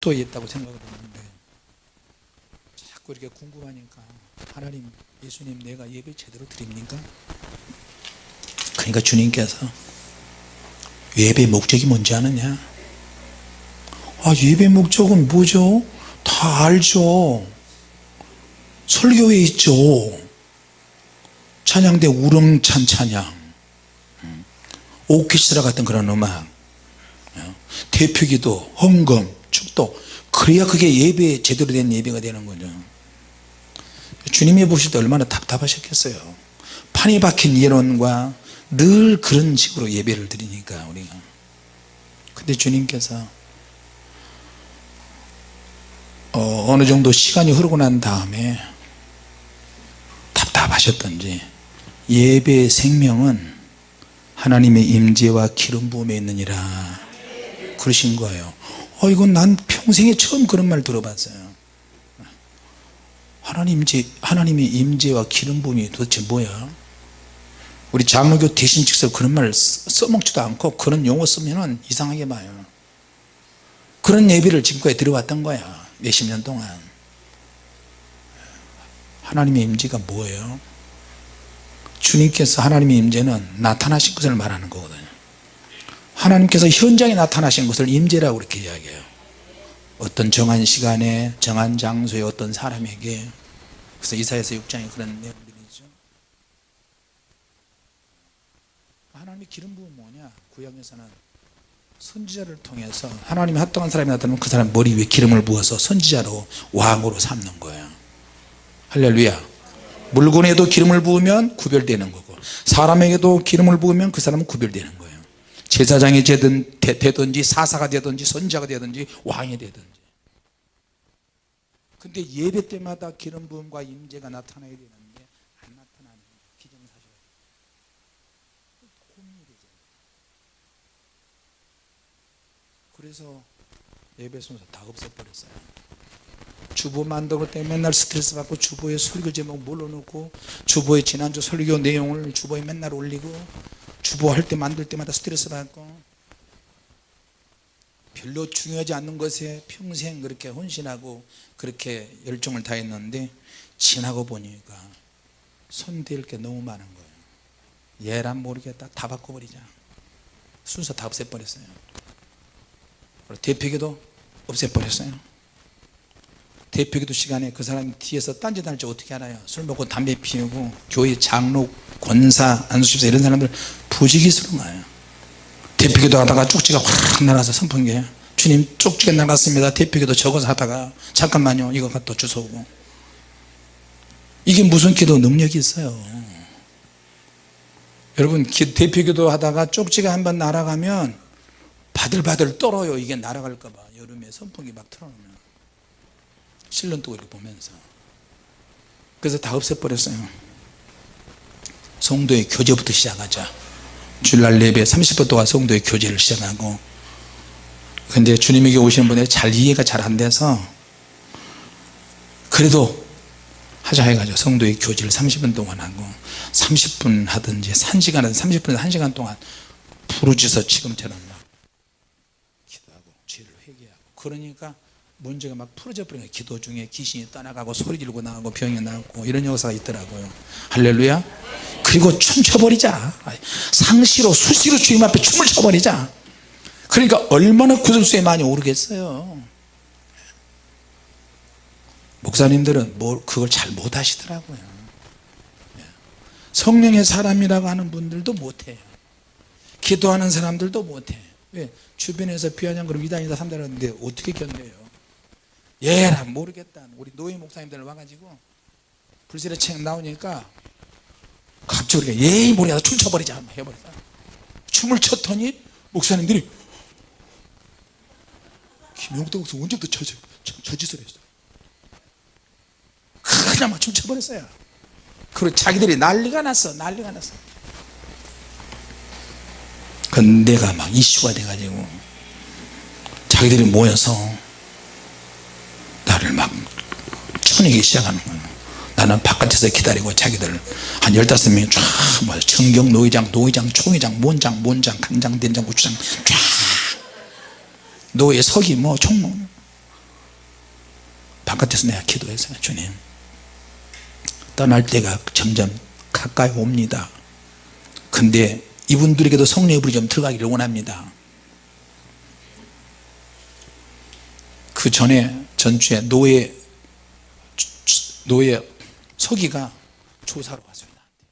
또 있다고 생각을 했는데 자꾸 이렇게 궁금하니까 하나님 예수님 내가 예배 제대로 드립니까? 그러니까 주님께서 예배 목적이 뭔지 아느냐 아 예배 목적은 뭐죠? 다 알죠 설교에 있죠 찬양대 우렁찬 찬양 음. 오케스트라 같은 그런 음악 어. 대표기도 헌금 축도 그래야 그게 예배 제대로 된 예배가 되는 거죠. 주님이 보실 때 얼마나 답답하셨겠어요. 판이 박힌 예론과 늘 그런 식으로 예배를 드리니까 우리가. 근데 주님께서 어, 어느 정도 시간이 흐르고 난 다음에 답답하셨던지 예배의 생명은 하나님의 임재와 기름 부음에 있느니라 그러신 거예요 어 이건 난 평생에 처음 그런 말 들어봤어요. 하나님 임재, 하나님의 임재와 기름 부음이 도대체 뭐야? 우리 장로교 대신 직서 그런 말 써먹지도 않고 그런 용어 쓰면 이상하게 봐요. 그런 예배를 지금까지 들어왔던 거야 몇십 년 동안. 하나님의 임재가 뭐예요? 주님께서 하나님의 임재는 나타나신 것을 말하는 거거든요 하나님께서 현장에 나타나신 것을 임재라고 그렇게 이야기해요. 어떤 정한 시간에 정한 장소에 어떤 사람에게. 그래서 이사에서 6장에 그런 내용들이죠. 하나님의 기름 부은 뭐냐? 구약에서는 선지자를 통해서 하나님이 합당한 사람이 나타나면 그 사람 머리 위에 기름을 부어서 선지자로 왕으로 삼는 거예요. 할렐루야. 물건에도 기름을 부으면 구별되는 거고 사람에게도 기름을 부으면 그 사람은 구별되는 거예요 제사장이 되든, 되든지 사사가 되든지 선지자가 되든지 왕이 되든지. 근데 예배 때마다 기름 부음과 임재가 나타나야 되는데 안 나타나는 기정사실. 고민이 되죠 그래서 예배 순서 다 없애버렸어요. 주보 만들고 때문에 맨날 스트레스 받고 주보에 설교 제목 몰라놓고 주보에 지난주 설교 내용을 주보에 맨날 올리고 주보 할때 만들 때마다 스트레스 받고 별로 중요하지 않는 것에 평생 그렇게 헌신하고 그렇게 열정을 다했는데 지나고 보니까 손댈 게 너무 많은 거예요. 얘란 모르겠다. 다 바꿔버리자. 순서 다 없애버렸어요. 대표기도 없애버렸어요 대표기도 시간에 그 사람이 뒤에서 딴짓할지 어떻게 알아요? 술 먹고 담배 피우고 교회 장로 권사 안수집사 이런 사람들 부지기스러워요. 대표기도 하다가 쪽지가 확 날아서 선풍기에. 주님 쪽지가 나갔습니다. 대표기도 적어서 하다가 잠깐만요. 이거 갖다 주워오고. 이게 무슨 기도 능력이 있어요? 여러분 대표기도 하다가 쪽지가 한 번 날아가면 바들바들 떨어요. 이게 날아갈까봐. 여름에 선풍기 막 틀어놓으면 뜨고 이렇게 보면서. 그래서 다 없애버렸어요. 성도의 교제부터 시작하자. 주일날 예배 30분 동안 성도의 교제를 시작하고. 근데 주님에게 오시는 분이 잘 이해가 잘 안 돼서 그래도 하자 해가지고 성도의 교제를 30분 동안 하고 30분 하든지 1시간 하든 30분 1시간 동안 부르짖어 지금처럼 막 기도하고 죄를 회개하고. 그러니까 문제가 막 풀어져 버린 거예요. 기도 중에 귀신이 떠나가고 소리 지르고 나가고 병이 나고 이런 역사가 있더라고요. 할렐루야. 그리고 춤춰버리자. 상시로 수시로 주님 앞에 춤을 춰버리자. 그러니까 얼마나 구설수에 많이 오르겠어요. 목사님들은 뭐 그걸 잘 못하시더라고요. 성령의 사람이라고 하는 분들도 못해요. 기도하는 사람들도 못해. 왜? 주변에서 비아냥 그럼 이단이다 삼단이다 하는데 어떻게 견뎌요 얘라 모르겠다 우리 노예 목사님들 와가지고 불세례 책 나오니까 갑자기 우리가 예의 모르겠다 춤춰버리자 한번 해버렸다. 춤을 췄더니 목사님들이 김용덕 목사 언제부터 저, 저, 저, 저 짓을 했어? 그냥 막 춤춰버렸어요. 그리고 자기들이 난리가 났어 난리가 났어. 그 내가 막 이슈가 돼가지고 자기들이 모여서 나를 막 쳐내기 시작하는 거예요. 나는 바깥에서 기다리고 자기들 한 15명이 쫙 모여 청경 노회장 노회장 총회장 몬장 몬장 간장 된장 고추장 쫙 노예 서기 뭐 총무 바깥에서 내가 기도했어요 주님 떠날 때가 점점 가까이 옵니다. 근데 이분들에게도 성령의 불이 좀 들어가기를 원합니다. 그 전에 전주에 노예 노예 서기가 조사로 왔어요 나한테.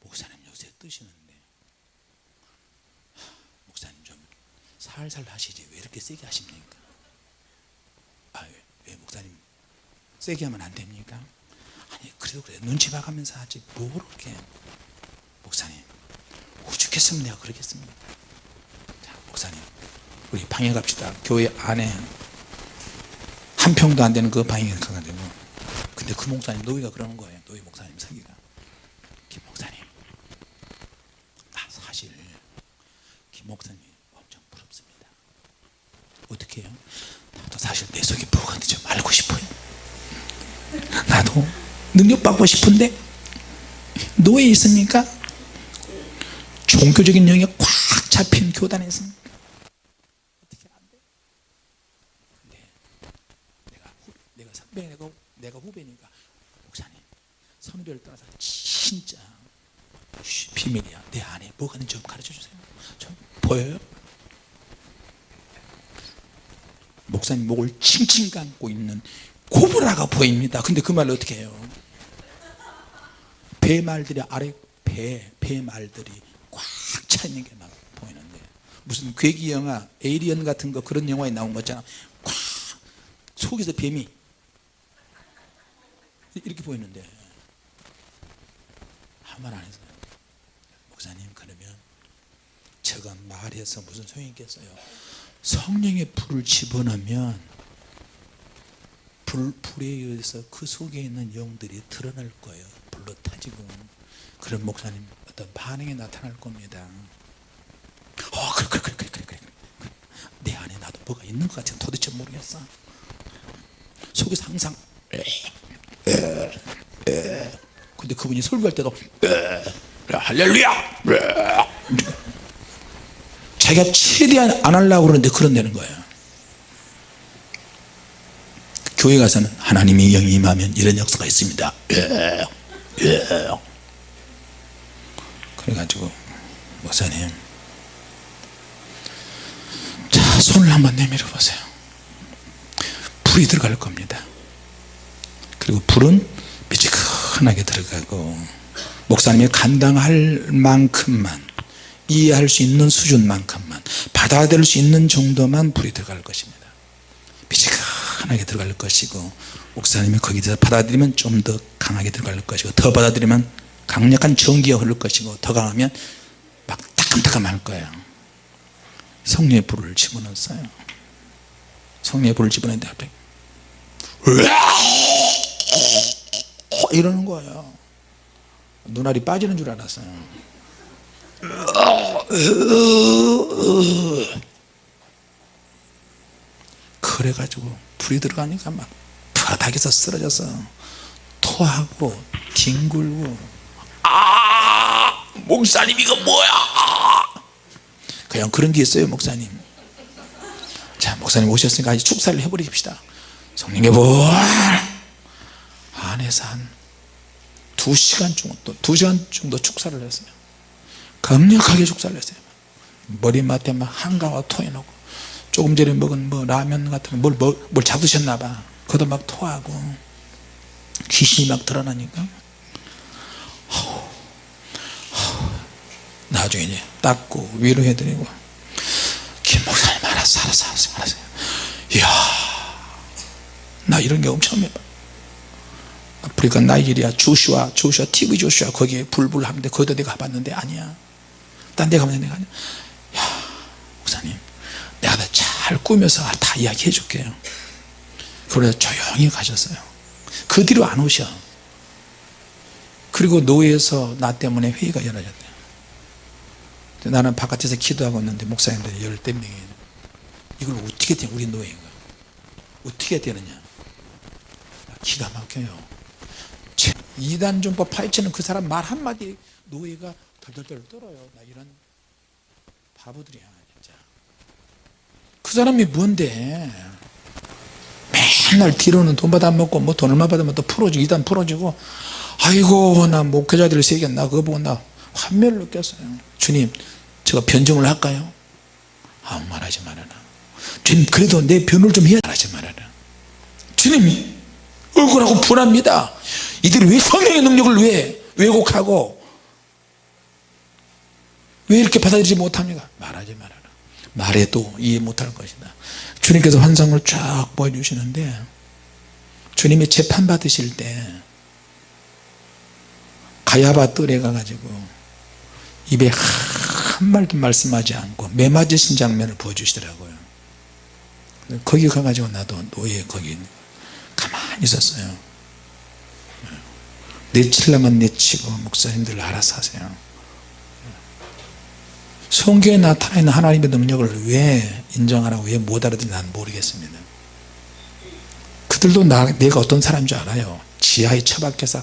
목사님 요새 뜨시는데. 하, 목사님 좀 살살 하시지. 왜 이렇게 세게 하십니까? 아, 왜, 왜 목사님 세게 하면 안 됩니까? 아니 그래도 그래. 눈치 봐가면서 하지. 뭐 그렇게. 목사님 오죽했으면 내가 그러겠습니까 자 목사님 우리 방에 갑시다. 교회 안에 한 평도 안 되는 그 방에 가가지고 근데 그 목사님 노예가 그러는 거예요 노예 목사님 사기가 김 목사님 나 사실 김 목사님 엄청 부럽습니다 어떻게 해요? 나도 사실 내 속에 뭐가 있는지 좀 알고 싶어요 나도 능력받고 싶은데 노예 있습니까? 종교적인 영역이 꽉 잡힌 교단에 있습니까? 어떻게 안 돼? 근데 내가 후, 내가 선배 내가, 내가 후배니까 목사님 선배를 떠나서 진짜 쉬, 비밀이야. 내 안에 뭐가 있는지 좀 가르쳐 주세요. 좀 보여요? 목사님 목을 칭칭 감고 있는 고브라가 보입니다. 근데 그 말을 어떻게 해요? 배말들이 아래 배 배말들이 꽉 차 있는 게 막 보이는데. 무슨 괴기 영화 에이리언 같은 거 그런 영화에 나온 거잖아. 꽉 속에서 뱀이 이렇게 보이는데 한말안 했어요 목사님 그러면 제가 말해서 무슨 소용이 있겠어요 성령의 불을 집어넣으면 불, 불에 의해서 그 속에 있는 영들이 드러날 거예요 불로 타지고 그런 목사님 어떤 반응이 나타날 겁니다 어 그래 그래 그래 그래 그래 그래. 내 안에 나도 뭐가 있는 것 같아 도대체 모르겠어 속에서 항상 에, 에, 에. 근데 그분이 설교할 때도 에, 할렐루야 에. 자기가 최대한 안 하려고 그러는데 그런다는 거예요. 교회 가서는 하나님이 영이 임하면 이런 역사가 있습니다. 그래가지고 목사님. 자 손을 한번 내밀어 보세요. 불이 들어갈 겁니다. 그리고 불은 미지근 하게 들어가고 목사님이 감당할 만큼만 이해할 수 있는 수준만큼만 받아들일 수 있는 정도만 불이 들어갈 것입니다. 미지근하게 들어갈 것이고 목사님이 거기서 받아들이면 좀 더 강하게 들어갈 것이고 더 받아들이면 강력한 전기가 흐를 것이고 더 강하면 막 따끔따끔할 거예요. 성령의 불을 집어넣었어요. 성령의 불을 집어넣는데 갑자기 이러는 거예요. 눈알이 빠지는 줄 알았어요. 그래가지고 불이 들어가니까 막 바닥에서 쓰러져서 토하고 뒹굴고 아 목사님 이거 뭐야? 그냥 그런 게 있어요 목사님. 자 목사님 오셨으니까 축사를 해버립시다. 성령의 불 안에서 한 두 시간 정도 두 시간 정도 축사를 했어요. 강력하게 축사를 했어요. 머리맡에 막 한가와 토해놓고 조금 전에 먹은 뭐 라면 같은 걸 뭘, 뭘, 뭘 잡으셨나 봐. 그것도 막 토하고 귀신이 막 드러나니까. 허우, 허우. 나중에 이제 닦고 위로해드리고. 김 목사님 알았어 알았어 알았어 알았어. 이야 나 이런 경험 처음 해봐 아프리카 나이지리아 조슈아 조슈아 TV 조슈아. 거기에 불불 하는데 거기도 내가 가봤는데 아니야. 딴 데 가면 내가 아니야. 야 목사님 내가 다 잘 꾸며서 다 이야기해 줄게요. 그래서 조용히 가셨어요. 그 뒤로 안 오셔. 그리고 노예에서 나 때문에 회의가 열어졌대요. 나는 바깥에서 기도하고 있는데 목사님들 열댓 명이 이걸 어떻게 돼 우리 노예가 어떻게 되느냐? 기가 막혀요 이단 전법 파헤치는 그 사람 말 한마디 노예가 덜덜덜 떨어요. 나 이런 바보들이야 진짜. 그 사람이 뭔데? 맨날 뒤로는 돈 받아 먹고 뭐 돈 얼마 받으면 또 풀어지고 이단 풀어지고 아이고 나 목회자들 세겠나 그거 보고 나 환멸을 느꼈어요. 주님 제가 변정을 할까요? 아무 말하지 말아라. 주님 그래도 내 변을 좀 해야 말하지 말아라. 주님 억울하고 분합니다. 이들이 왜 성령의 능력을 왜 왜곡하고 왜 이렇게 받아들이지 못합니까? 말하지 말아라. 말해도 이해 못할 것이다. 주님께서 환상을 쫙 보여주시는데 주님이 재판 받으실 때 가야바 뜰에 가가지고 입에 한 말도 말씀하지 않고 매 맞으신 장면을 보여주시더라고요. 거기 가가지고 나도 노예 거기 있었어요. 내치려면 내치고 목사님들 알아서 하세요. 성경에 나타나 있는 하나님의 능력을 왜 인정하라고 왜 못 알아듣는지 난 모르겠습니다. 그들도 나, 내가 어떤 사람인 줄 알아요. 지하에 처박혀서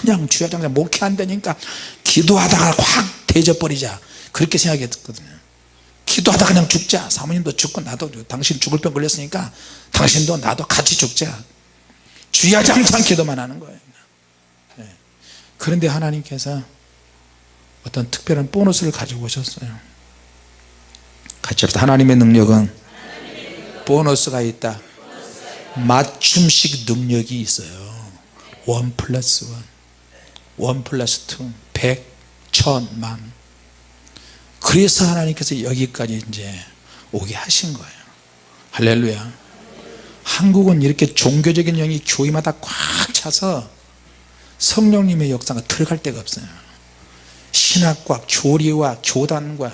그냥 주야장자 목회 안 되니까 기도하다가 확 대져버리자. 그렇게 생각했거든요. 기도하다 그냥 죽자. 사모님도 죽고 나도 당신 죽을 병 걸렸으니까 당신도 나도 같이 죽자 주야장창 기도만 하는 거예요 네. 그런데 하나님께서 어떤 특별한 보너스를 가지고 오셨어요. 같이 합시다. 하나님의 능력은 보너스가 있다. 맞춤식 능력이 있어요. 원 플러스 원, 원 플러스 투, 백, 천, 만. 그래서 하나님께서 여기까지 이제 오게 하신 거예요. 할렐루야 한국은 이렇게 종교적인 영이 교회마다 꽉 차서 성령님의 역사가 들어갈 데가 없어요. 신학과 교리와 교단과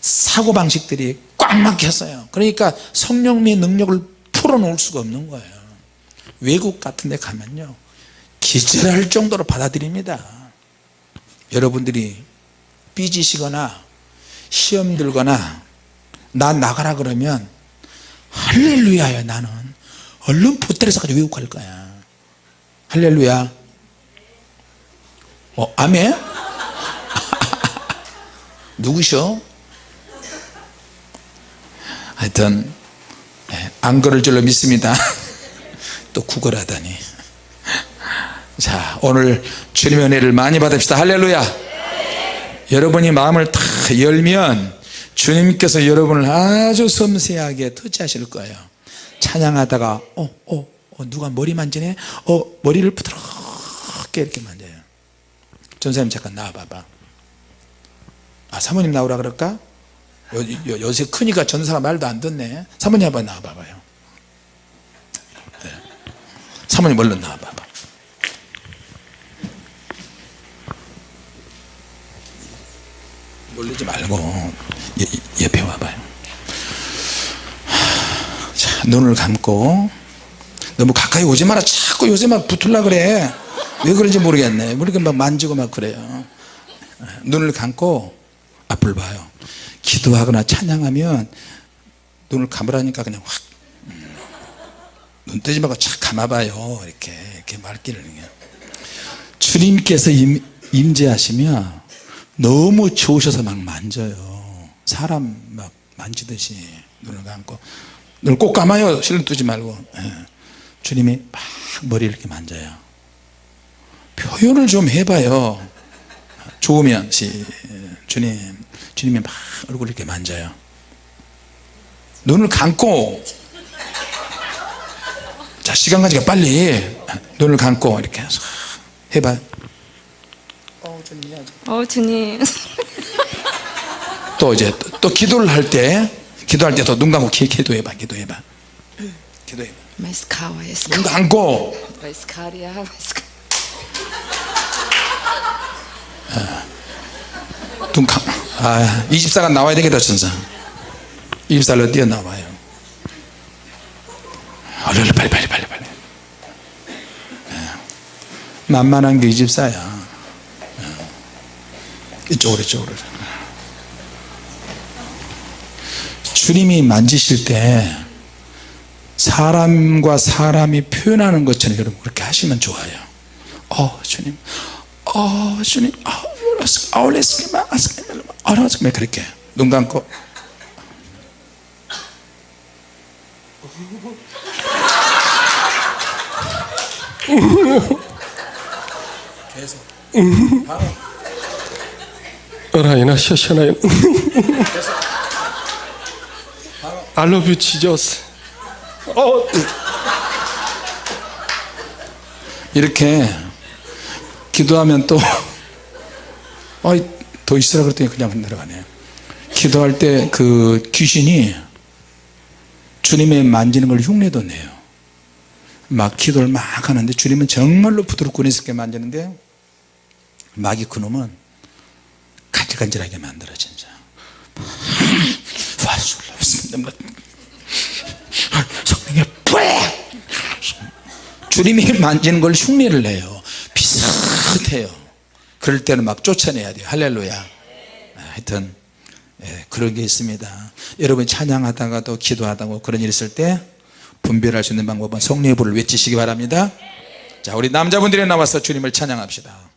사고방식들이 꽉 막혔어요. 그러니까 성령님의 능력을 풀어놓을 수가 없는 거예요. 외국 같은 데 가면요. 기절할 정도로 받아들입니다. 여러분들이 삐지시거나 시험 들거나 나 나가라 그러면 할렐루야야 나는 얼른 보따리 가지고 외국 갈 거야. 할렐루야. 어 아멘? 누구셔? 하여튼 예, 안 그럴 줄로 믿습니다. 또 구걸하다니. 자 오늘 주님의 은혜를 많이 받읍시다. 할렐루야. 여러분이 마음을 다 열면 주님께서 여러분을 아주 섬세하게 터치하실 거예요 찬양하다가 어, 어, 어 누가 머리 만지네? 어 머리를 부드럽게 이렇게 만져요. 전사님 잠깐 나와봐봐. 아 사모님 나오라 그럴까? 요, 요, 요새 크니까 전사가 말도 안 듣네. 사모님 한번 나와봐봐요. 네. 사모님 얼른 나와봐봐. 놀리지 말고 예, 옆에 와봐요. 자 눈을 감고 너무 가까이 오지 마라. 자꾸 요새 막 붙을라 그래. 왜 그런지 모르겠네. 우리가 막 만지고 막 그래요. 눈을 감고 앞을 봐요. 기도하거나 찬양하면 눈을 감으라니까 그냥 확. 음. 눈 뜨지 말고 착 감아봐요. 이렇게 이렇게 말귀를 주님께서 임, 임재하시면 너무 좋으셔서 막 만져요. 사람 막 만지듯이 눈을 감고 눈을 꼭 감아요. 실눈 뜨지 말고. 예. 주님이 막 머리를 이렇게 만져요. 표현을 좀 해봐요. 좋으면 시, 주님 주님이 막 얼굴 이렇게 만져요. 눈을 감고. 자 시간 가지고 빨리 눈을 감고 이렇게 해봐요 어 주님 어 주님. 또 이제 또, 또 기도를 할때 기도할 때또눈 감고 기, 기도해봐 기도해봐 기도해봐 눈 감고 마이스카 눈 감. 아, 24가 나와야 되겠다, 천사. 24로 뛰어나와요. 얼른 빨리, 빨리, 빨리, 빨리. 예. 만만한 게 24야. 예. 이쪽으로, 이쪽으로. 주님이 만지실 때 사람과 사람이 표현하는 것처럼 여러분 그렇게 하시면 좋아요. 어, 주님. 어, 주님. 아, 아울레스키마 아스키마 아라스키마 그렇게 눈 감고 계속 어라이나 샤샤나이 I love you Jesus. 어, 이렇게 기도하면 또 어이 더 있으라 그랬더니 그냥 내려가네. 기도할 때 그 귀신이 주님의 만지는 걸 흉내도 내요. 막 기도를 막 하는데 주님은 정말로 부드럽고 은혜스럽게 만지는데 마귀 그놈은 간질간질하게 만들어 진짜 와술라 없습니다. 성령의 뿌 주님이 만지는 걸 흉내를 내요. 비슷해요. 그럴 때는 막 쫓아내야 돼요. 할렐루야. 아, 하여튼 예, 그런 게 있습니다. 여러분 찬양하다가도 기도하다가 그런 일 있을 때 분별할 수 있는 방법은 성령의 불을 외치시기 바랍니다. 자 우리 남자분들이 나와서 주님을 찬양합시다